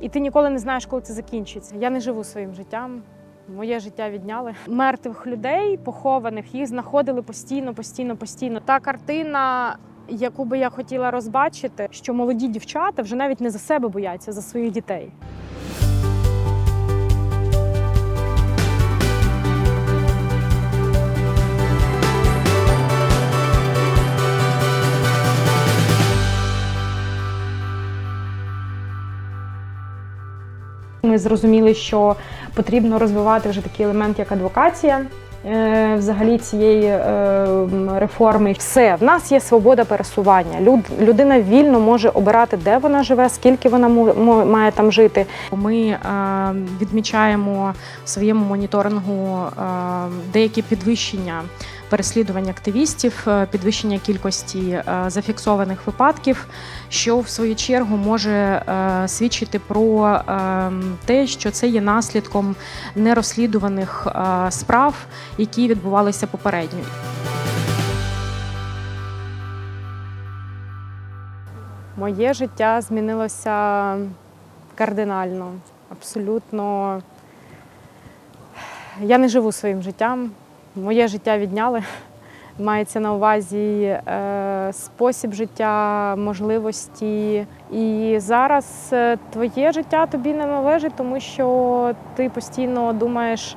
І ти ніколи не знаєш, коли це закінчиться. Я не живу своїм життям. Моє життя відняли. Мертвих людей, похованих, їх знаходили постійно, постійно, постійно. Та картина, яку би я хотіла розбачити, що молоді дівчата вже навіть не за себе бояться, а за своїх дітей. Ми зрозуміли, що потрібно розвивати вже такий елемент, як адвокація. е, Взагалі цієї е, реформи все в нас є свобода пересування. Люд, людина вільно може обирати, де вона живе, скільки вона має там жити. Ми е, відмічаємо в своєму моніторингу деякі підвищення переслідувань активістів, е, підвищення кількості е, зафіксованих випадків, що в свою чергу може е, свідчити про е, те, що це є наслідком нерозслідуваних справ, які відбувалися попередньо. Моє життя змінилося кардинально, абсолютно. Я не живу своїм життям. Моє життя відняли. Мається на увазі е, спосіб життя, можливості. І зараз е, твоє життя тобі не належить, тому що ти постійно думаєш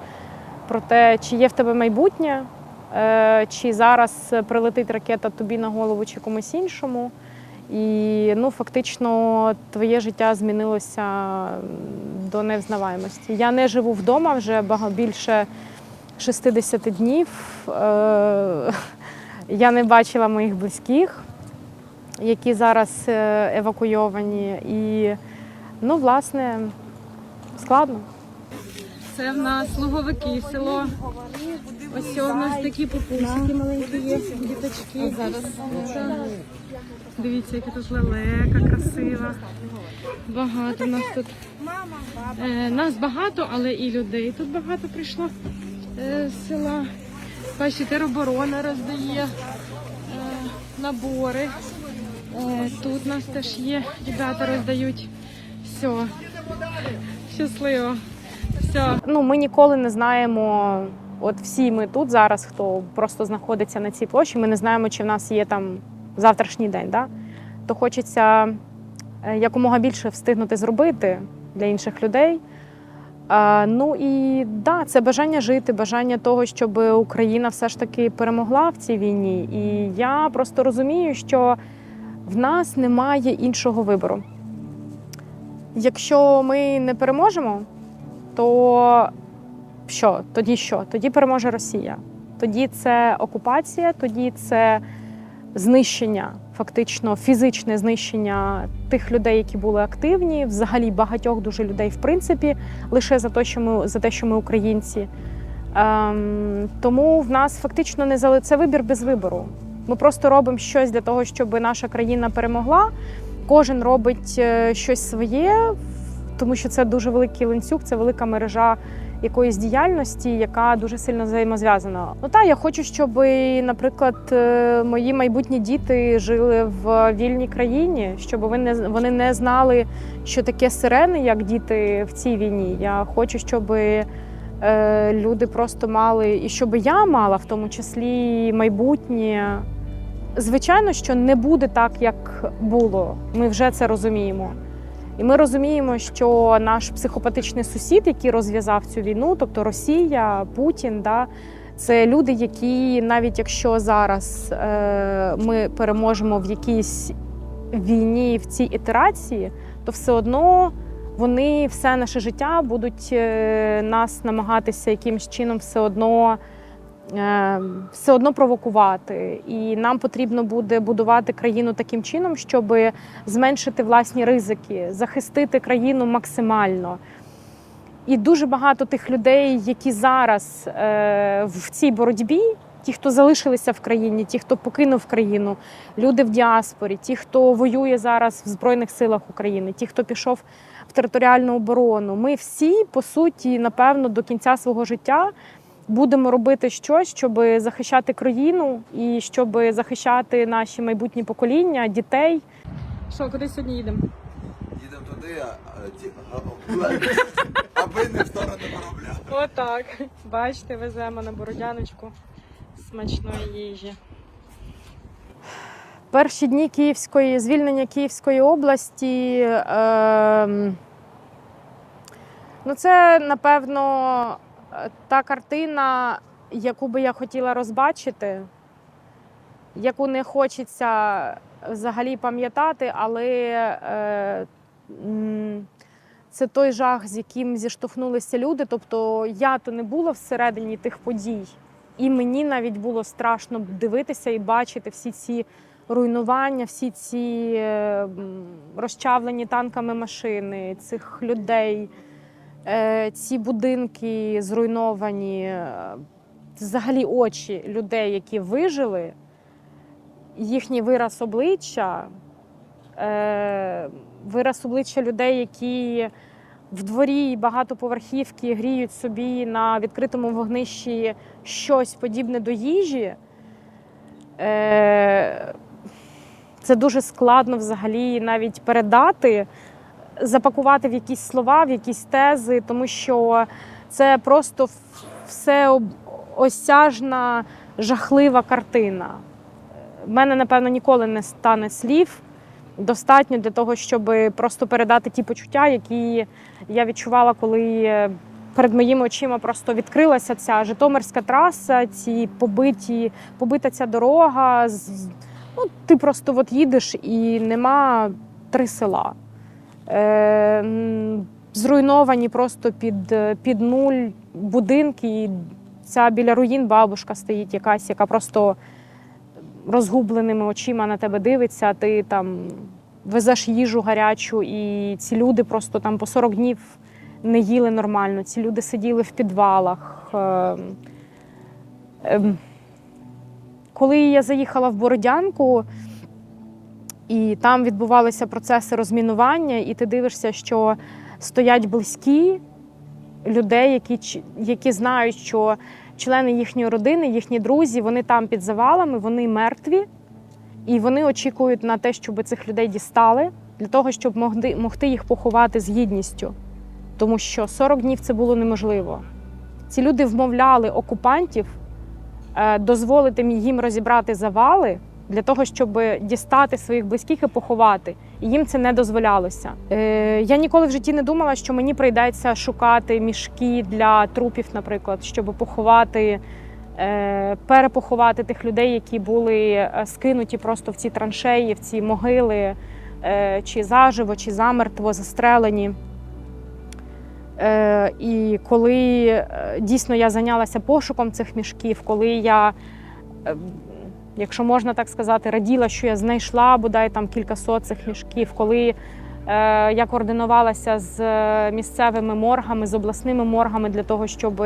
про те, чи є в тебе майбутнє, е, чи зараз прилетить ракета тобі на голову чи комусь іншому. І ну, фактично твоє життя змінилося до невзнаваємості. Я не живу вдома вже більше 60 днів. Е, Я не бачила моїх близьких, які зараз е, евакуйовані. І, ну, власне, складно. Це в нас луговики село. Ось у нас такі пупусики маленькі є, діточки. Зараз дивіться, яка тут лелека красива. Багато нас тут. Е, нас багато, але і людей тут багато прийшло е, села. Бачите, тероборона роздає е, набори. Е, тут нас теж є, ребята роздають. Все. Щасливо. Все. Ну, ми ніколи не знаємо. От всі ми тут зараз, хто просто знаходиться на цій площі, ми не знаємо, чи в нас є там завтрашній день. Да? То хочеться е, якомога більше встигнути зробити для інших людей. Ну і да, це бажання жити, бажання того, щоб Україна все ж таки перемогла в цій війні. І я просто розумію, що в нас немає іншого вибору. Якщо ми не переможемо, то що? Тоді що? Тоді переможе Росія. Тоді це окупація, тоді це знищення, фактично фізичне знищення тих людей, які були активні, взагалі багатьох дуже людей, в принципі, лише за те, що ми за те, що ми українці. Ем, тому в нас фактично не зали... це вибір без вибору. Ми просто робимо щось для того, щоб наша країна перемогла. Кожен робить е, щось своє, тому що це дуже великий ланцюг, це велика мережа якоїсь діяльності, яка дуже сильно взаємозв'язана. Ну так, я хочу, щоб, наприклад, е, мої майбутні діти жили в вільній країні, щоб вони не вони не знали, що таке сирени, як діти в цій війні. Я хочу, щоб е, люди просто мали, і щоб я мала в тому числі майбутнє. Звичайно, що не буде так, як було. Ми вже це розуміємо. І ми розуміємо, що наш психопатичний сусід, який розв'язав цю війну, тобто Росія, Путін, да, це люди, які навіть якщо зараз е, ми переможемо в якійсь війні в цій ітерації, то все одно вони все наше життя будуть е, нас намагатися якимось чином все одно. Е, Все одно провокувати, і нам потрібно буде будувати країну таким чином, щоб зменшити власні ризики, захистити країну максимально. І дуже багато тих людей, які зараз е, в цій боротьбі, ті, хто залишилися в країні, ті, хто покинув країну, люди в діаспорі, ті, хто воює зараз в Збройних силах України, ті, хто пішов в територіальну оборону, ми всі, по суті, напевно, до кінця свого життя будемо робити щось, щоб захищати країну і щоб захищати наші майбутні покоління, дітей. Що, куди сьогодні їдемо? Їдемо туди а, аби не в сторону корабля. Отак. Бачите, веземо на Бородяночку смачної їжі. Перші дні Київської звільнення Київської області. Е, ну, це, напевно, та картина, яку би я хотіла розбачити, яку не хочеться взагалі пам'ятати, але е, це той жах, з яким зіштовхнулися люди. Тобто я то не була всередині тих подій, і мені навіть було страшно дивитися і бачити всі ці руйнування, всі ці е, розчавлені танками машини, цих людей, ці будинки зруйновані, е, взагалі очі людей, які вижили, їхній вираз обличчя, е, вираз обличчя людей, які в дворі багатоповерхівки гріють собі на відкритому вогнищі щось подібне до їжі. Е, Це дуже складно взагалі навіть передати, запакувати в якісь слова, в якісь тези, тому що це просто все осяжна, жахлива картина. В мене, напевно, ніколи не стане слів достатньо для того, щоб просто передати ті почуття, які я відчувала, коли е, перед моїми очима просто відкрилася ця Житомирська траса, ці побиті, побита ця дорога. Ну, ти просто от їдеш і нема три села. Е, зруйновані просто під, під нуль будинки. І ця біля руїн бабушка стоїть якась, яка просто розгубленими очима на тебе дивиться, ти там везеш їжу гарячу, і ці люди просто там по 40 днів не їли нормально. Ці люди сиділи в підвалах. Ем, ем, Коли я заїхала в Бородянку, і там відбувалися процеси розмінування, і ти дивишся, що стоять близькі людей, які, які знають, що члени їхньої родини, їхні друзі, вони там під завалами, вони мертві, і вони очікують на те, щоб цих людей дістали, для того, щоб могти, могти їх поховати з гідністю. Тому що 40 днів це було неможливо. Ці люди вмовляли окупантів е, дозволити їм розібрати завали для того, щоб дістати своїх близьких і поховати. І їм це не дозволялося. Е, я ніколи в житті не думала, що мені прийдеться шукати мішки для трупів, наприклад, щоб поховати, е, перепоховати тих людей, які були е, скинуті просто в ці траншеї, в ці могили, е, чи заживо, чи замертво, застрелені. Е, І коли е, дійсно я зайнялася пошуком цих мішків, коли я, е, якщо можна так сказати, раділа, що я знайшла бодай там кількасот цих мішків, коли е, я координувалася з е, місцевими моргами, з обласними моргами для того, щоб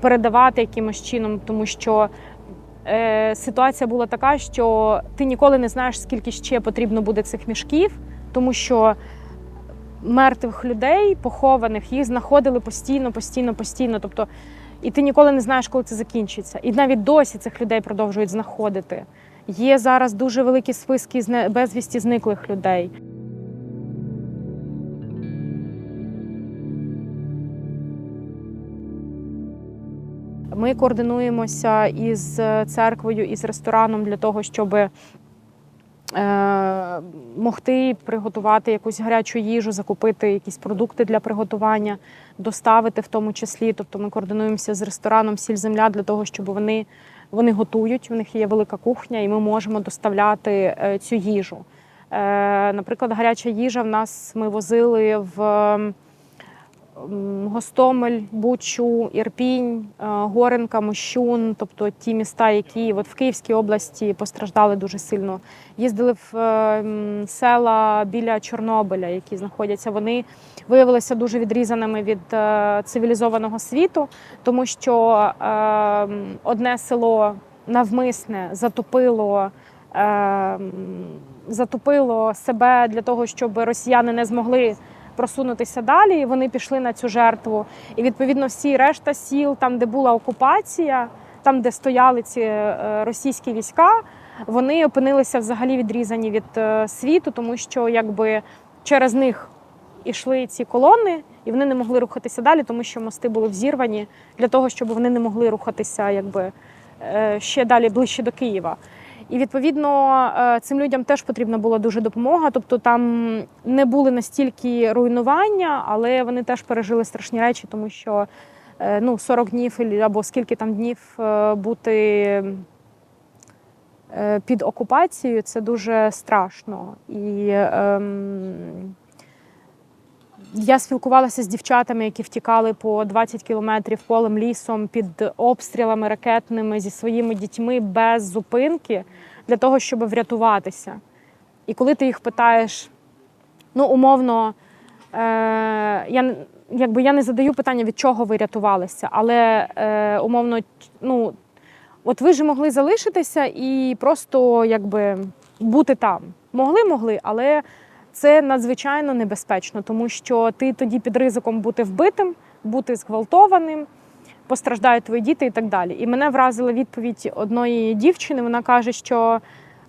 передавати якимось чином, тому що е, ситуація була така, що ти ніколи не знаєш, скільки ще потрібно буде цих мішків, тому що мертвих людей, похованих, їх знаходили постійно, постійно, постійно. Тобто, і ти ніколи не знаєш, коли це закінчиться. І навіть досі цих людей продовжують знаходити. Є зараз дуже великі списки безвісті зниклих людей. Ми координуємося із церквою, із рестораном для того, щоб е, могти приготувати якусь гарячу їжу, закупити якісь продукти для приготування, доставити в тому числі. Тобто ми координуємося з рестораном Сіль Земля для того, щоб вони, вони готують. У них є велика кухня, і ми можемо доставляти е, цю їжу. Е, Наприклад, гаряча їжа в нас ми возили в. Гостомель, Бучу, Ірпінь, е, Горенка, Мощун, тобто ті міста, які от в Київській області постраждали дуже сильно. Їздили в е, села біля Чорнобиля, які знаходяться. Вони виявилися дуже відрізаними від е, цивілізованого світу, тому що одне село навмисне затопило. Затопило себе для того, щоб росіяни не змогли просунутися далі. і Вони пішли на цю жертву. І відповідно всі решта сіл, там, де була окупація, там, де стояли ці е, російські війська, вони опинилися взагалі відрізані від е, світу, тому що якби через них ішли ці колони, і вони не могли рухатися далі, тому що мости були взірвані для того, щоб вони не могли рухатися якби е, ще далі ближче до Києва. І відповідно е, цим людям теж потрібна була дуже допомога. Тобто там не були настільки руйнування, але вони теж пережили страшні речі, тому що е, ну 40 днів або скільки там днів е, бути під окупацією це дуже страшно. І ем, я спілкувалася з дівчатами, які втікали по 20 кілометрів полем лісом під обстрілами ракетними зі своїми дітьми без зупинки для того, щоб врятуватися. І коли ти їх питаєш, ну умовно, е, я, якби я не задаю питання, від чого ви рятувалися, але е, умовно, ну, от ви ж могли залишитися і просто якби бути там. Могли, могли, але це надзвичайно небезпечно, тому що ти тоді під ризиком бути вбитим, бути зґвалтованим, постраждають твої діти і так далі. І мене вразила відповідь одної дівчини. Вона каже, що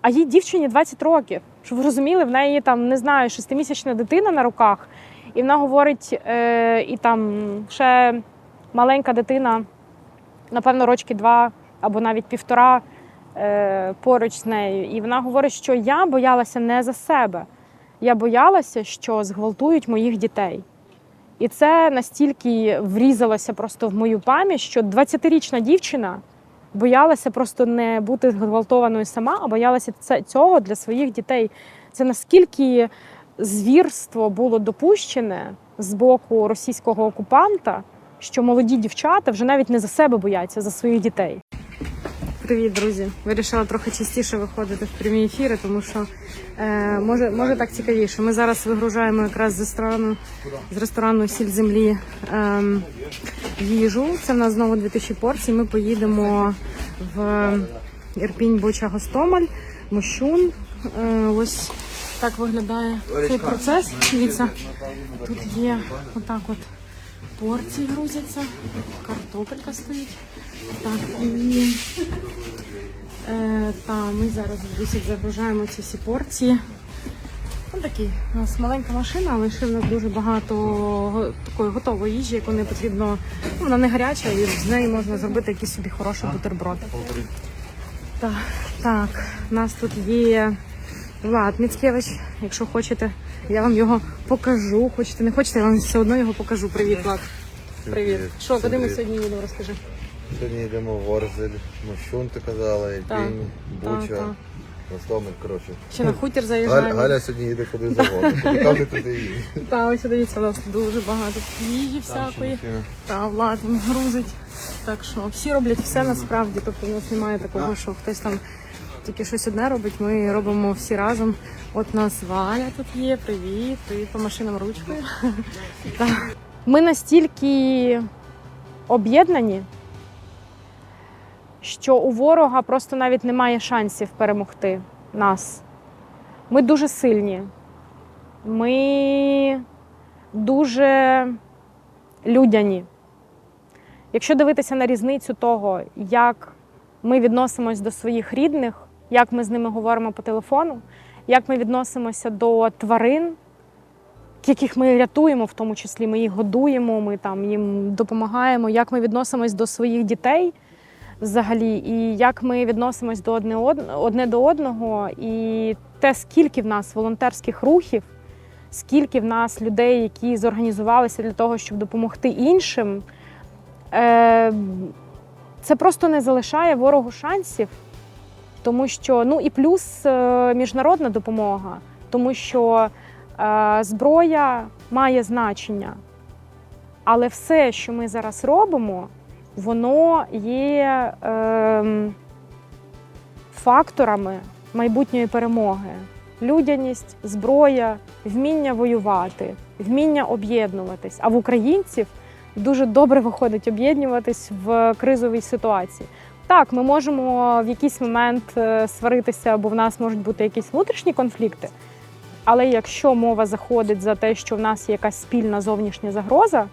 а їй дівчині 20 років. Щоб ви розуміли, в неї там не знаю, шестимісячна дитина на руках, і вона говорить, е, і там ще маленька дитина, напевно, рочки два або навіть півтора е, поруч з нею. І вона говорить, що я боялася не за себе. Я боялася, що зґвалтують моїх дітей. І це настільки врізалося просто в мою пам'ять, що 20-річна дівчина боялася просто не бути зґвалтованою сама, а боялася цього для своїх дітей. Це наскільки звірство було допущене з боку російського окупанта, що молоді дівчата вже навіть не за себе бояться, а за своїх дітей. Привіт, друзі! Вирішила трохи частіше виходити в прямі ефіри, тому що е, може, може так цікавіше. Ми зараз вигружаємо якраз з ресторану з ресторану Сіль землі ем, їжу. Це в нас знову 2000 порцій. Ми поїдемо в Ірпінь, Буча, Гостомель, Мощун. Е, ось так виглядає цей процес. Дивіться, тут є отак от порції грузяться, картопелька стоїть. Так, і е, та, ми зараз 10 загружаємо ці всі порції. Ну, такий у нас маленька машина, але ще в нас дуже багато такої готової їжі, яку не потрібно. Ну, вона не гаряча, і з неї можна зробити якийсь собі хороший бутерброд. Так, так, у нас тут є Влад Міцкевич. Якщо хочете, я вам його покажу. Хочете, не хочете, я вам все одно його покажу. Привіт, Влад. Привіт. Що, куди ми сьогодні їдемо, розкажи. Сьогодні йдемо в Ворзель, Мощун, ти казала, Так, Ірпінь, Буча, так. Гостомель, коротше. Ще на хутір заїжджаємо. Галя сьогодні їде куди завгодно. Куди каже, туди їде. Та ось дивіться, у нас дуже багато їжі всякої. Та влад він грузить. Так що всі роблять все насправді. Тобто у нас немає такого, що хтось там тільки щось одне робить. Ми робимо всі разом. От у нас Валя тут є. Привіт, привіт по машинам ручкою. Ми настільки об'єднані, що у ворога просто навіть немає шансів перемогти нас. Ми дуже сильні. Ми дуже людяні. Якщо дивитися на різницю того, як ми відносимось до своїх рідних, як ми з ними говоримо по телефону, як ми відносимося до тварин, яких ми рятуємо, в тому числі ми їх годуємо, ми там їм допомагаємо, як ми відносимось до своїх дітей взагалі, і як ми відносимось до одне, од- одне до одного, і те, скільки в нас волонтерських рухів, скільки в нас людей, які зорганізувалися для того, щоб допомогти іншим, е, це просто не залишає ворогу шансів, тому що ну і плюс е, міжнародна допомога, тому що е, зброя має значення. Але все, що ми зараз робимо, воно є ем, факторами майбутньої перемоги. Людяність, зброя, вміння воювати, вміння об'єднуватись. А в українців дуже добре виходить об'єднуватись в кризовій ситуації. Так, ми можемо в якийсь момент е, сваритися, бо в нас можуть бути якісь внутрішні конфлікти. Але якщо мова заходить за те, що в нас є якась спільна зовнішня загроза,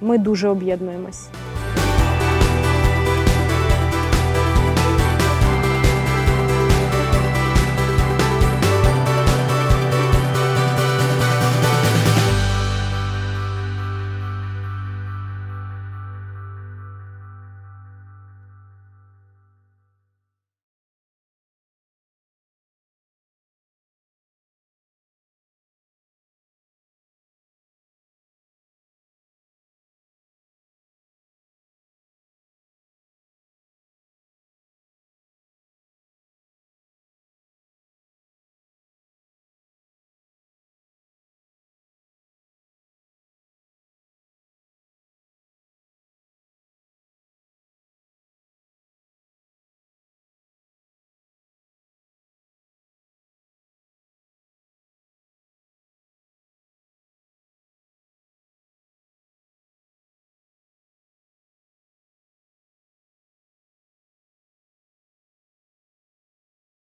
ми дуже об'єднуємось.